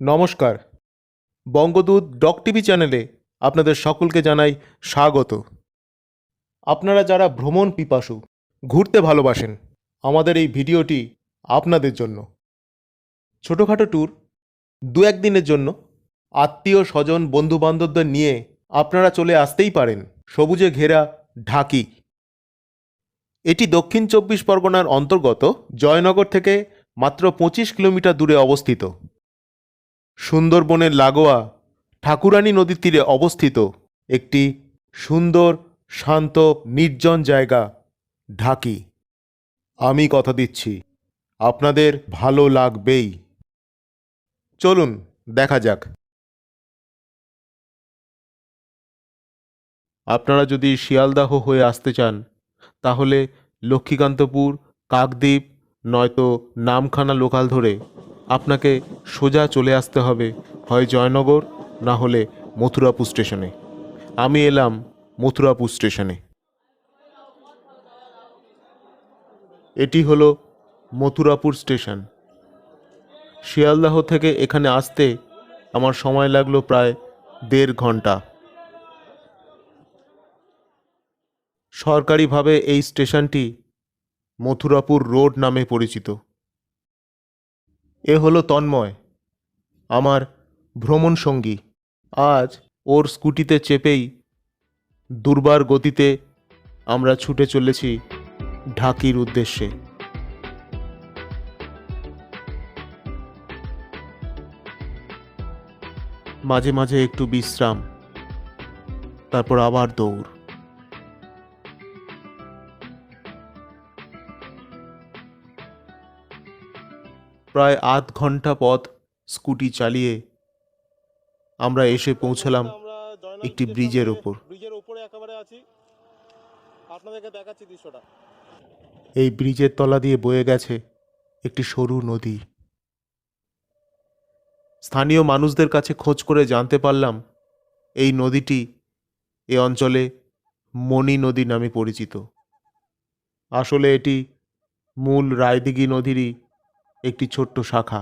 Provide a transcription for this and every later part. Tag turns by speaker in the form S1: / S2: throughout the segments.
S1: নমস্কার। বঙ্গদূত doc TV চ্যানেলে আপনাদের সকলকে জানাই স্বাগত। আপনারা যারা ভ্রমণ পিপাসু, ঘুরতে ভালোবাসেন, আমাদের এই ভিডিওটি আপনাদের জন্য। ছোটোখাটো ট্যুর, দু একদিনের জন্য আত্মীয় স্বজন, বন্ধুবান্ধবদের নিয়ে আপনারা চলে আসতেই পারেন সবুজে ঘেরা ঢাকি। এটি দক্ষিণ চব্বিশ পরগনার অন্তর্গত জয়নগর থেকে মাত্র পঁচিশ কিলোমিটার দূরে অবস্থিত। সুন্দরবনের লাগোয়া ঠাকুরানী নদীর তীরে অবস্থিত একটি সুন্দর, শান্ত, নির্জন জায়গা, ঢাকি। আমি কথা দিচ্ছি, আপনাদের ভালো লাগবেই। চলুন, দেখা যাক। আপনারা যদি শিয়ালদাহ হয়ে আসতে চান, তাহলে লক্ষ্মীকান্তপুর, কাকদ্বীপ, নয়তো নামখানা লোকাল ধরে আপনাকে সোজা চলে আসতে হবে হয় জয়নগর, না হলে মথুরাপুর স্টেশনে। আমি এলাম মথুরাপুর স্টেশনে। এটি হলো মথুরাপুর স্টেশন। শিয়ালদাহ থেকে এখানে আসতে আমার সময় লাগল প্রায় দেড় ঘণ্টা। সরকারিভাবে এই স্টেশনটি মথুরাপুর রোড নামে পরিচিত। এ হলো তন্ময়, আমার ভ্রমণ সঙ্গী আজ ওর স্কুটিতে চেপেই দুর্বার গতিতে আমরা ছুটে চলেছি ঢাকির উদ্দেশ্যে। মাঝে মাঝে একটু বিশ্রাম, তারপর আবার দৌড়। প্রায় আধ ঘণ্টা পথ স্কুটি চালিয়ে আমরা এসে পৌঁছলাম একটি ব্রিজের ওপর। এই ব্রিজের তলা দিয়ে বয়ে গেছে একটি সরু নদী। স্থানীয় মানুষদের কাছে খোঁজ করে জানতে পারলাম এই নদীটি এ অঞ্চলে মণি নদী নামে পরিচিত। আসলে এটি মূল রায়দিঘি নদীরই একটি ছোট্ট শাখা।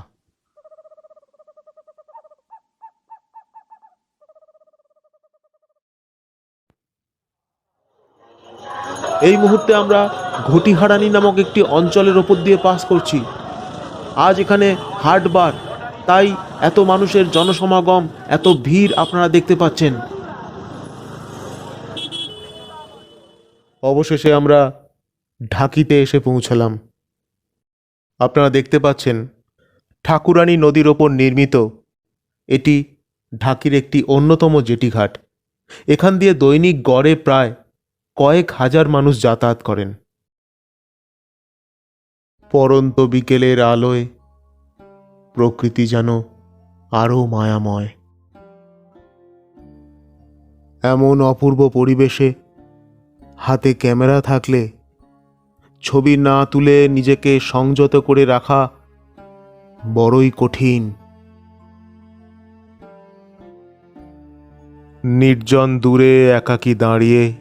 S1: এই মুহূর্তে আমরা ঘটিহারানি নামক একটি অঞ্চলের ওপর দিয়ে পাস করছি। আজ এখানে হাটবার তাই এত মানুষের জনসমাগম, এত ভিড় আপনারা দেখতে পাচ্ছেন। অবশেষে আমরা ঢাকিতে এসে পৌঁছলাম। আপনারা দেখতে পাচ্ছেন ঠাকুরানী নদীর ওপর নির্মিত এটি ঢাকির একটি অন্যতম জেটিঘাট। এখান দিয়ে দৈনিক গড়ে প্রায় কয়েক হাজার মানুষ যাতায়াত করেন। পরন্ত বিকেলের আলোয় প্রকৃতি যেন আরও মায়াময়। এমন অপূর্ব পরিবেশে হাতে ক্যামেরা থাকলে ছবি না তুলে নিজেকে সংযত করে রাখা বড়ই কঠিন। নির্জন দূরে একাকী দাঁড়িয়ে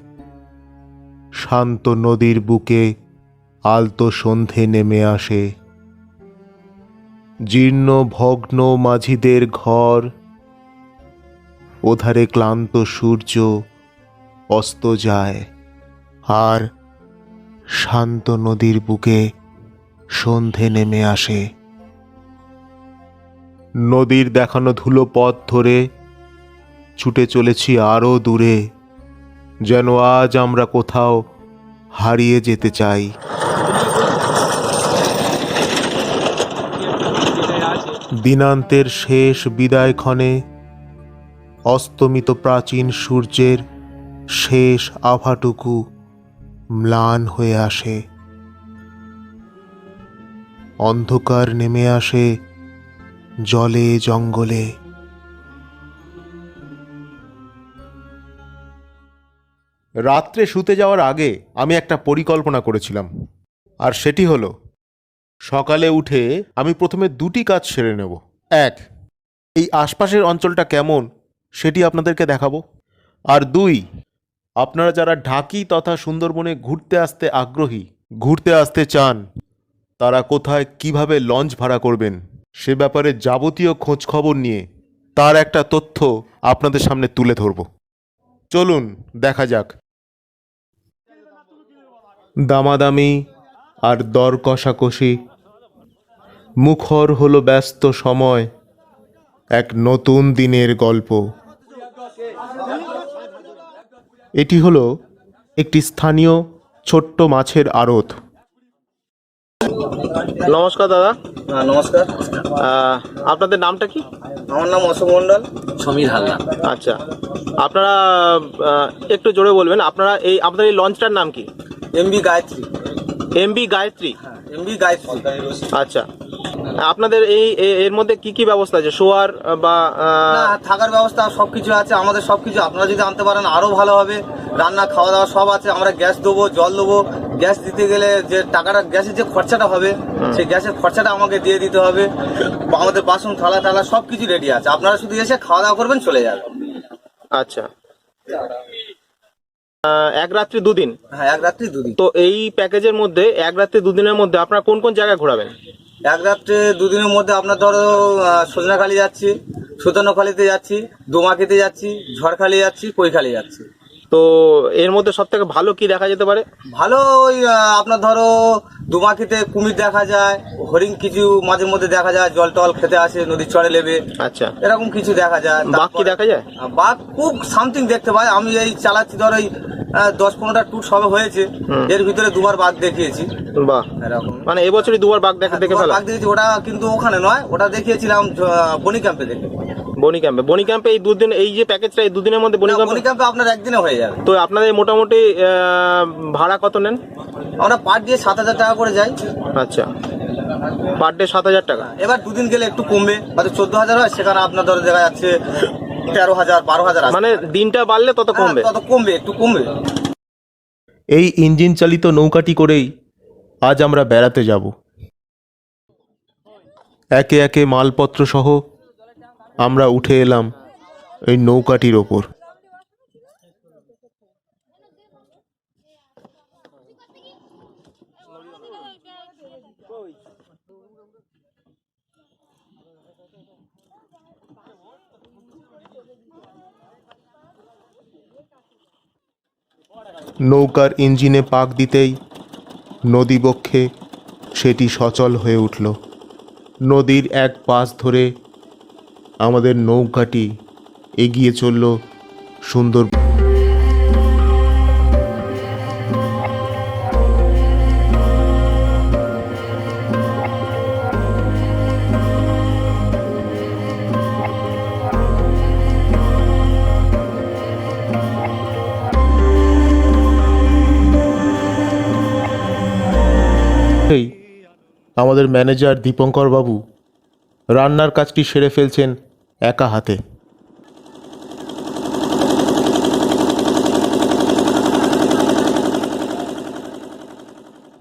S1: শান্ত নদীর বুকে আলতো সন্ধে নেমে আসে। জীর্ণ, ভগ্ন মাঝিদের ঘর, ওধারে ক্লান্ত সূর্য অস্ত যায়, আর শান্ত নদীর বুকে সন্ধে নেমে আসে। নদীর দেখানো ধুলো পথ ধরে ছুটে চলেছি আরও দূরে, যেন আজ আমরা কোথাও হারিয়ে যেতে চাই। দিনান্তের শেষ বিদায় ক্ষণে অস্তমিত প্রাচীন সূর্যের শেষ আভাটুকু ম্লান হয়ে আসে। অন্ধকার নেমে আসে জলে জঙ্গলে। রাত্রে শুতে যাওয়ার আগে আমি একটা পরিকল্পনা করেছিলাম, আর সেটি হলো, সকালে উঠে আমি প্রথমে দুটি কাজ সেরে নেব। এক, এই আশপাশের অঞ্চলটা কেমন সেটি আপনাদেরকে দেখাবো। আর দুই আপনারা যারা ঢাকি তথা সুন্দরবনে ঘুরতে আসতে আগ্রহী, ঘুরতে আসতে চান, তারা কোথায় কীভাবে লঞ্চ ভাড়া করবেন, সে ব্যাপারে যাবতীয় খোঁজ খবর নিয়ে তার একটা তথ্য আপনাদের সামনে তুলে ধরব। চলুন, দেখা যাক। দামাদামি আর দর কষাকষি। মুখর হলো ব্যস্ত সময়, এক নতুন দিনের গল্প। এটি হলো একটি স্থানীয় ছোট্ট মাছের আড়ত। নমস্কার দাদা।
S2: হ্যাঁ নমস্কার।
S1: আপনাদের নামটা কি?
S2: আমার নাম অশোক মন্ডল
S3: সমীর হালদার।
S1: আচ্ছা। আপনারা একটু জোরে বলবেন আপনারা এই আপনাদের এই লঞ্চটার নাম কি?
S2: MB Gayatri.
S1: MB Gayatri?
S2: MB Gayatri.
S1: আচ্ছা। আপনাদের এই এর মধ্যে কি কি ব্যবস্থা আছে? শোয়ার বা
S2: থাকার ব্যবস্থা সব কিছু আছে আমাদের সব কিছু আপনারা যদি আনতে পারেন আরও ভালো হবে। রান্না খাওয়া দাওয়া সব আছে। আমরা গ্যাস দেবো জল দেবো। গ্যাস দিতে গেলে যে টাকাটা গ্যাসের যে খরচাটা হবে সেই গ্যাসের খরচাটা আমাকে দিয়ে দিতে হবে। আমাদের বাসন থালা টালা সব কিছু রেডি আছে। আপনারা শুধু এসে খাওয়া দাওয়া করবেন চলে যাবেন।
S1: আচ্ছা। এক রাত্রি দুদিন?
S2: হ্যাঁ এক রাত্রি দুদিন।
S1: তো এই প্যাকেজের মধ্যে এক রাত্রি দুদিনের মধ্যে আপনারা কোন কোন জায়গায় ঘোরাবেন?
S2: এক রাত্রে দুদিনের মধ্যে আপনার ধরো সজনাখালি যাচ্ছি সুতর্ণখালিতে যাচ্ছি দোমাকিতে যাচ্ছি ঝড়খালি যাচ্ছি কৈখালি যাচ্ছি।
S1: তো এর মধ্যে সব থেকে ভালো কি দেখা যেতে পারে?
S2: ভালো ওই আপনার ধরো দুমাকিতে কুমির দেখা যায় হরিণ কিছু মাঝে মধ্যে দেখা যায় জল টল খেতে আসে নদীর চড়ে লেবে।
S1: আচ্ছা।
S2: এরকম কিছু দেখা যায়।
S1: বাঘ কি দেখা যায়?
S2: বাঘ খুব সামথিং দেখতে পাই আমি এই চালাচ্ছি ধরো এই আহ, দশ পনেরোটা ট্যুর সবে হয়েছে। এর ভিতরে দুবার বাঘ দেখিয়েছি।
S1: বাহ।
S2: এরকম।
S1: মানে এবছরই দুবার বাঘ দেখা দেখে
S2: দুবার
S1: ফেলা?
S2: বাঘ দেখেছি ওটা কিন্তু ওখানে নয় ওটা দেখিয়েছিলাম বনি ক্যাম্পে দেখে।
S1: বনি ক্যাম্পে। বনি ক্যাম্পে এই দুদিন এই যে প্যাকেজটা এই দুদিনের মধ্যে বনি ক্যাম্পে
S2: বনি ক্যাম্পে আপনার একদিনে হয়ে যাবে।
S1: তো আপনাদের মোটামুটি ভাড়া কত নেন?
S2: আমরা পার দিয়ে সাত হাজার টাকা করে যাই।
S1: আচ্ছা। পার ডে সাত হাজার টাকা।
S2: এবার দুদিন গেলে একটু কমবে। হয়তো চোদ্দ হাজার হয় সেখানে আপনার ধরে দেখা যাচ্ছে তেরো হাজার বারো হাজার
S1: মানে দিনটা বাড়লে তত কমবে?
S2: হ্যাঁ, তত কমবে একটু কমবে।
S1: এই ইঞ্জিন চালিত নৌকাটি করেই আজ আমরা বেড়াতে যাব। একে একে মালপত্র সহ আমরা উঠে এলাম এই নৌকাটির ওপর। নৌকার ইঞ্জিনে পাক দিতেই নদীবক্ষে সেটি সচল হয়ে উঠল। নদীর এক পাশ ধরে আমাদের নৌকাটি এগিয়ে চলল সুন্দর আমাদের ম্যানেজার দীপঙ্কর বাবু রান্নার কাজটি সেরে ফেলছেন একা হাতে।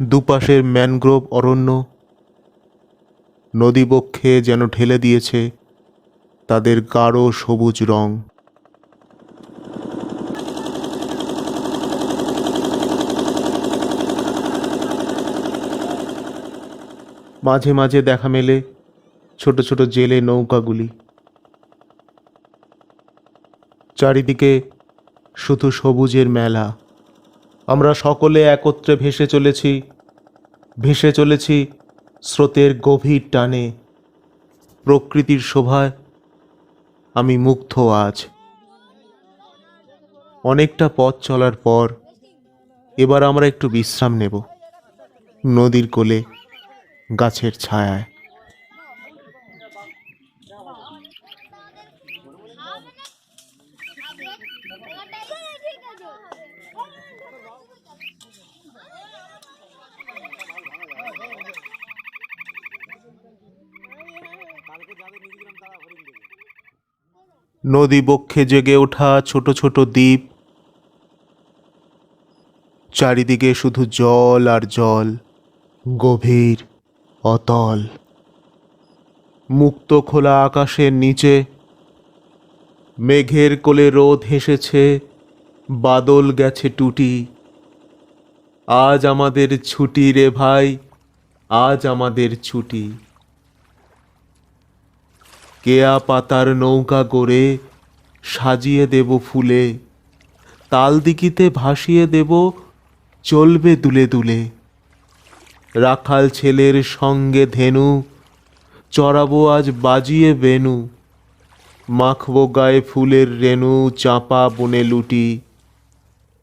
S1: দুপাশের ম্যানগ্রোভ অরণ্য, নদীবক্ষে যেন ঢেলে দিয়েছে তাদের গাঢ় সবুজ রং। মাঝে মাঝে দেখা মেলে ছোট ছোট জেলে নৌকাগুলি। চারিদিকে শুধু সবুজের মেলা। আমরা সকলে একত্রে ভেসে চলেছি ভেসে চলেছি স্রোতের গভীর টানে। প্রকৃতির শোভায় আমি মুগ্ধ আজ। অনেকটা পথ চলার পর এবার আমরা একটু বিশ্রাম নেব। নদীর কোলে গাছের ছায়ায়। নদী বক্ষে জেগে ওঠা ছোট ছোট দ্বীপ। চারিদিকে শুধু জল আর জল, গভীর। অতল। মুক্ত খোলা আকাশের নিচে মেঘের কোলে রোদ হেসেছে, বাদল গেছে টুটি। আজ আমাদের ছুটি রে ভাই, আজ আমাদের ছুটি। কেয়া পাতার নৌকা করে সাজিয়ে দেব ফুলে তাল দিকিতে ভাসিয়ে দেব চলবে দুলে দুলে। রাখাল ছেলের সঙ্গে ধেনু। চড়াবো আজ বাজিয়ে বেনু। মাখবো গায়ে ফুলের রেণু, চাপা বনে লুটি।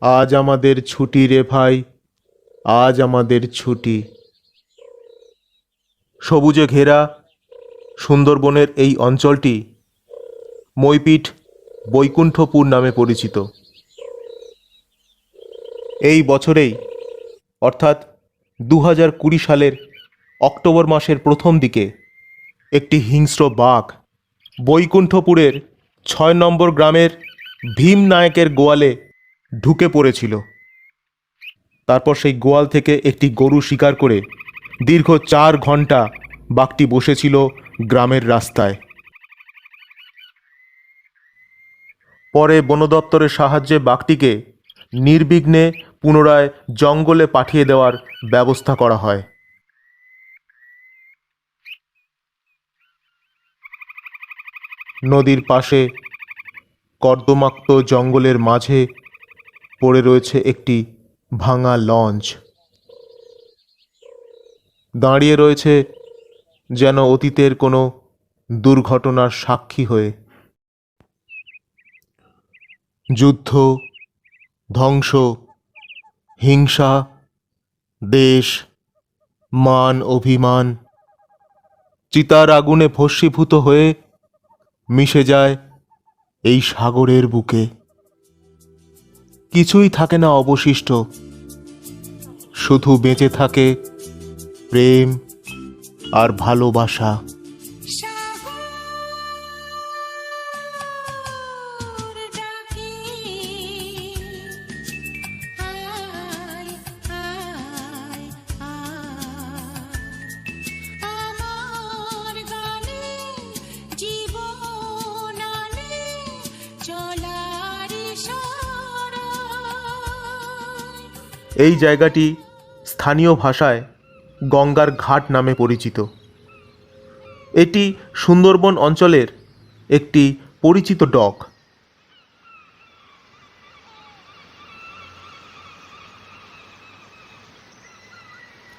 S1: আজ আমাদের ছুটি রে ভাই, আজ আমাদের ছুটি। সবুজে ঘেরা সুন্দরবনের এই অঞ্চলটি মৈপিঠ বৈকুণ্ঠপুর নামে পরিচিত। এই বছরেই, অর্থাৎ দু কুড়ি সালের অক্টোবর মাসের প্রথম দিকে একটি হিংস্র বাঘ বৈকুণ্ঠপুরের ছয় নম্বর গ্রামের ভীম নায়কের গোয়ালে ঢুকে পড়েছিল। তারপর সেই গোয়াল থেকে একটি গরু শিকার করে দীর্ঘ চার ঘণ্টা বাঘটি বসেছিল গ্রামের রাস্তায়। পরে বনদপ্তরের সাহায্যে বাঘটিকে নির্বিঘ্নে পুনরায় জঙ্গলে পাঠিয়ে দেওয়ার ব্যবস্থা করা হয়। নদীর পাশে কর্দমাক্ত জঙ্গলের মাঝে পড়ে রয়েছে একটি ভাঙা লঞ্চ। দাঁড়িয়ে রয়েছে যেন অতীতের কোনো দুর্ঘটনার সাক্ষী হয়ে। যুদ্ধ, ধ্বংস হিংসা, দেশ, মান, অভিমান। চিতার আগুনে ভস্মীভূত হয়ে মিশে যায় এই সাগরের বুকে। কিছুই থাকে না অবশিষ্ট, শুধু বেঁচে থাকে প্রেম আর ভালোবাসা। এই জায়গাটি স্থানীয় ভাষায় গঙ্গার ঘাট নামে পরিচিত। এটি সুন্দরবন অঞ্চলের একটি পরিচিত ডক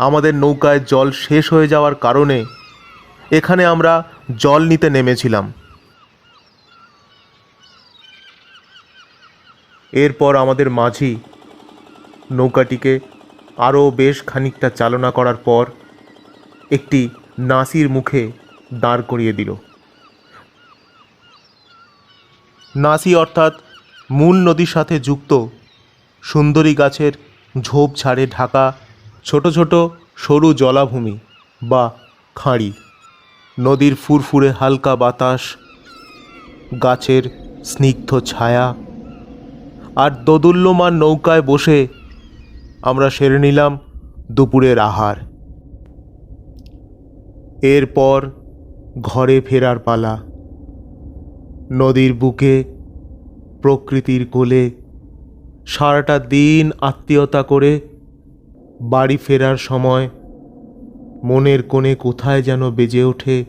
S1: আমাদের নৌকায় জল শেষ হয়ে যাওয়ার কারণে এখানে আমরা জল নিতে নেমেছিলাম। এরপর আমাদের মাঝি নৌকাটিকে আরও বেশ খানিকটা চালনা করার পর একটি নাসির মুখে দাঁড় করিয়ে দিল। নাসি অর্থাৎ মূল নদীর সাথে যুক্ত সুন্দরী গাছের ঝোপঝাড়ে ঢাকা ছোট ছোট সরু জলাভূমি বা খাঁড়ি। নদীর ফুরফুরে হালকা বাতাস, গাছের স্নিগ্ধ ছায়া আর দোদুল্যমান নৌকায় বসে আমরা সেরে নিলাম দুপুরের আহার। এরপর ঘরে ফেরার পালা। নদীর বুকে, প্রকৃতির কোলে, সারাটা দিন আত্মীয়তা করে বাড়ি ফেরার সময় মনের কোণে কোথায় যেন বেজে ওঠে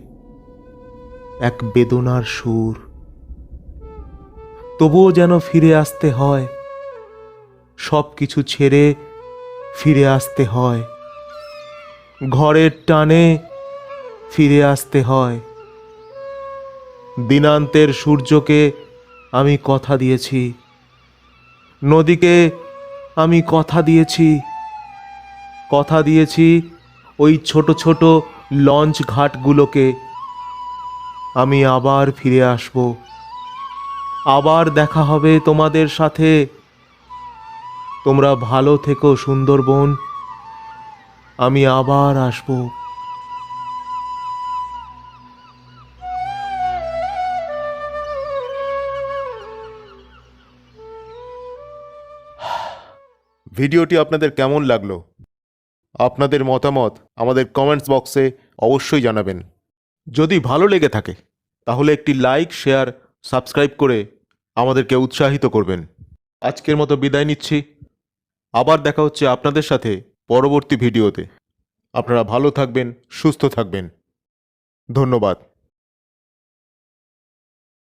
S1: এক বেদনার সুর। তবুও যেন ফিরে আসতে হয় সব কিছু ছেড়ে ফিরে আসতে হয়। ঘরের টানে ফিরে আসতে হয়। দিনান্তের সূর্যকে আমি কথা দিয়েছি। নদীকে আমি কথা দিয়েছি। কথা দিয়েছি ওই ছোট ছোট লঞ্চ ঘাটগুলোকে। আমি আবার ফিরে আসব। আবার দেখা হবে তোমাদের সাথে। তোমরা ভালো থেকো, সুন্দরবন। আমি আবার আসব। ভিডিওটি আপনাদের কেমন লাগল? আপনাদের মতামত আমাদের কমেন্টস বক্সে অবশ্যই জানাবেন। যদি ভালো লেগে থাকে, তাহলে একটি লাইক, শেয়ার, সাবস্ক্রাইব করে আমাদেরকে উৎসাহিত করবেন। আজকের মতো বিদায় নিচ্ছি। আবার দেখা হচ্ছে আপনাদের সাথে পরবর্তী ভিডিওতে। আপনারা ভালো থাকবেন সুস্থ থাকবেন। ধন্যবাদ।